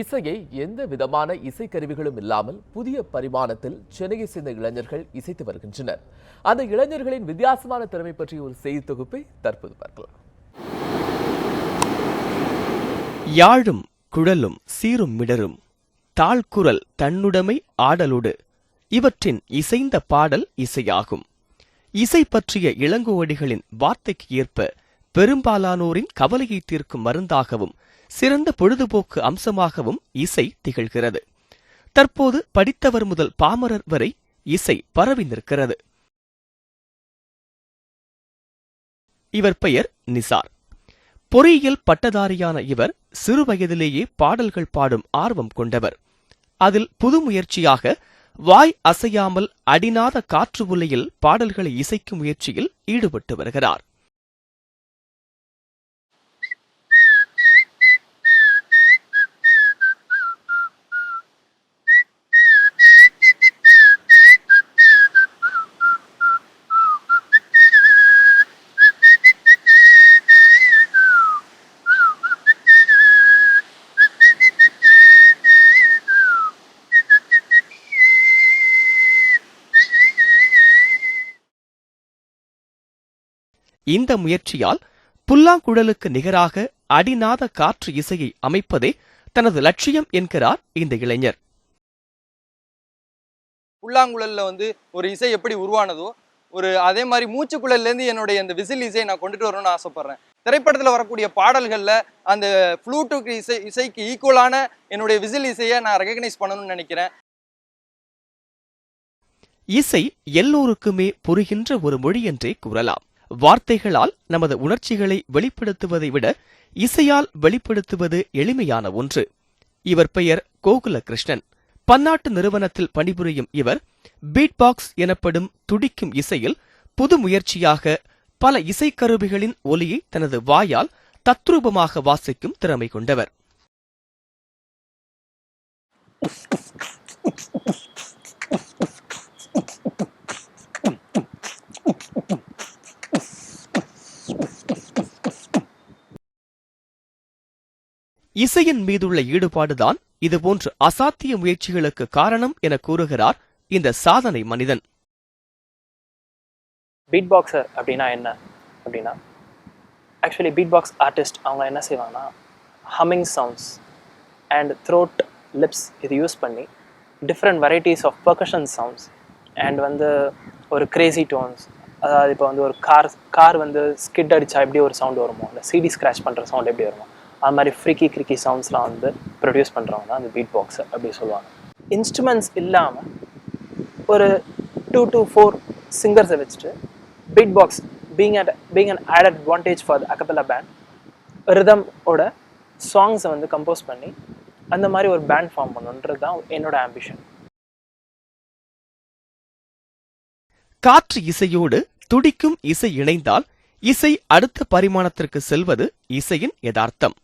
இசையை எந்த விதமான இசைக்கருவிகளும் இல்லாமல் புதிய பரிமாணத்தில் சென்னையை சேர்ந்த இளைஞர்கள் இசைத்து வருகின்றனர். அந்த இளைஞர்களின் வித்தியாசமான திறமை பற்றிய ஒரு செய்தி தொகுப்பை தற்போது பார்க்கலாம். யாழும் குழலும் சீரும் மிடரும் தாழ்குரல் தன்னுடைமை ஆடலோடு இவற்றின் இசைந்த பாடல் இசையாகும். இசை பற்றிய இளங்கோவடிகளின் வார்த்தைக்கு ஏற்ப பெரும்பாலானோரின் கவலையை தீர்க்கும் மருந்தாகவும் சிறந்த பொழுதுபோக்கு அம்சமாகவும் இசை திகழ்கிறது. தற்போது படித்தவர் முதல் பாமரர் வரை இசை பரவி நிற்கிறது. இவர் பெயர் நிசார். பொறியியல் பட்டதாரியான இவர் சிறு வயதிலேயே பாடல்கள் பாடும் ஆர்வம் கொண்டவர். அதில் புது முயற்சியாக வாய் அசையாமல் அடிநாத காற்று உலையில் பாடல்களை இசைக்கும் முயற்சியில் ஈடுபட்டு வருகிறார். இந்த முயற்சியால் புல்லாங்குழலுக்கு நிகராக அடிநாத காற்று இசையை அமைப்பதே தனது லட்சியம் என்கிறார் இந்த இளைஞர். புல்லாங்குழல்ல வந்து ஒரு இசை எப்படி உருவானதோ ஒரு அதே மாதிரி மூச்சுக்குழல்லேருந்து என்னுடைய அந்த விசில் இசையை நான் கொண்டுட்டு வரணும்னு ஆசைப்படுறேன். திரைப்படத்தில் வரக்கூடிய பாடல்களில் அந்த ஃப்ளூட்டுக்கு இசை இசைக்கு ஈக்குவலான என்னுடைய விசில் இசையை நான் ரெகக்னைஸ் பண்ணணும்னு நினைக்கிறேன். இசை எல்லோருக்குமே புரிகின்ற ஒரு மொழி என்றே கூறலாம். வார்த்தைகளால் நமது உணர்ச்சிகளை வெளிப்படுத்துவதை விட இசையால் வெளிப்படுத்துவது எளிமையான ஒன்று. இவர் பெயர் கோகுல கிருஷ்ணன் பன்னாட்டு நிறுவனத்தில் பணிபுரியும் இவர் பீட் பாக்ஸ் எனப்படும் துடிக்கும் இசையில் புது முயற்சியாக பல இசைக்கருவிகளின் ஒலியை தனது வாயால் தத்ரூபமாக வாசிக்கும் திறமை கொண்டவர். இசையின் மீதுள்ள ஈடுபாடுதான் இதுபோன்ற அசாத்திய முயற்சிகளுக்கு காரணம் என கூறுகிறார் இந்த சாதனை மனிதன். பீட் பாக்ஸர் அப்படின்னா என்ன அப்படின்னா ஆக்சுவலி பீட் பாக்ஸ் ஆர்டிஸ்ட் அவங்க என்ன செய்வாங்கன்னா humming sounds and throat lips இது யூஸ் பண்ணி different varieties of percussion sounds and வந்து ஒரு கிரேசி டோன்ஸ் அதாவது இப்போ வந்து ஒரு கார் கார் வந்து ஸ்கிட் அடித்தா எப்படி ஒரு சவுண்ட் வருமோ அந்த சிடி ஸ்க்ராச் பண்ணுற சவுண்ட் எப்படி வருமோ அது மாதிரி ஃப்ரீக்கி கிரிக்கி சவுண்ட்ஸ்லாம் வந்து ப்ரொடியூஸ் பண்ணுறவங்க தான் அந்த பீட் பாக்ஸர் அப்படி சொல்லுவாங்க. இன்ஸ்ட்ருமெண்ட்ஸ் இல்லாமல் ஒரு டூ டு ஃபோர் சிங்கர்ஸை வச்சுட்டு beat box being at being an add advantage for a cappella band ரிதமோட சாங்ஸை வந்து கம்போஸ் பண்ணி அந்த மாதிரி ஒரு பேண்ட் ஃபார்ம் பண்ணுன்றது தான் என்னோட ஆம்பிஷன் காற்று இசையோடு துடிக்கும் இசை இணைந்தால் இசை அடுத்த பரிமாணத்திற்கு செல்வது இசையின் யதார்த்தம்.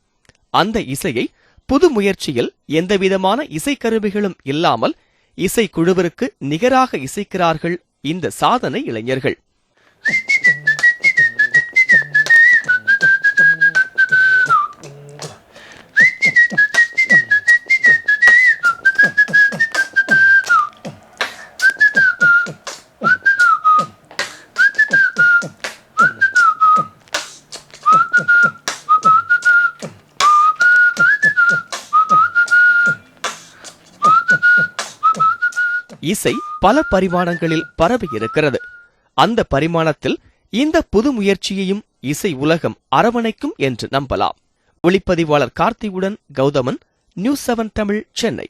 அந்த இசையை புது முயற்சியில் எந்தவிதமான இசைக்கருவிகளும் இல்லாமல் இசைக்குழுவிற்கு நிகராக இசைக்கிறார்கள் இந்த சாதனை இளைஞர்கள். இசை பல பரிமாணங்களில் பரவி இருக்கிறது அந்த பரிமாணத்தில் இந்த புது முயற்சியையும் இசை உலகம் அரவணைக்கும் என்று நம்பலாம். ஒளிப்பதிவாளர் கார்த்தியுடன் கௌதமன் நியூஸ் செவன் தமிழ் சென்னை.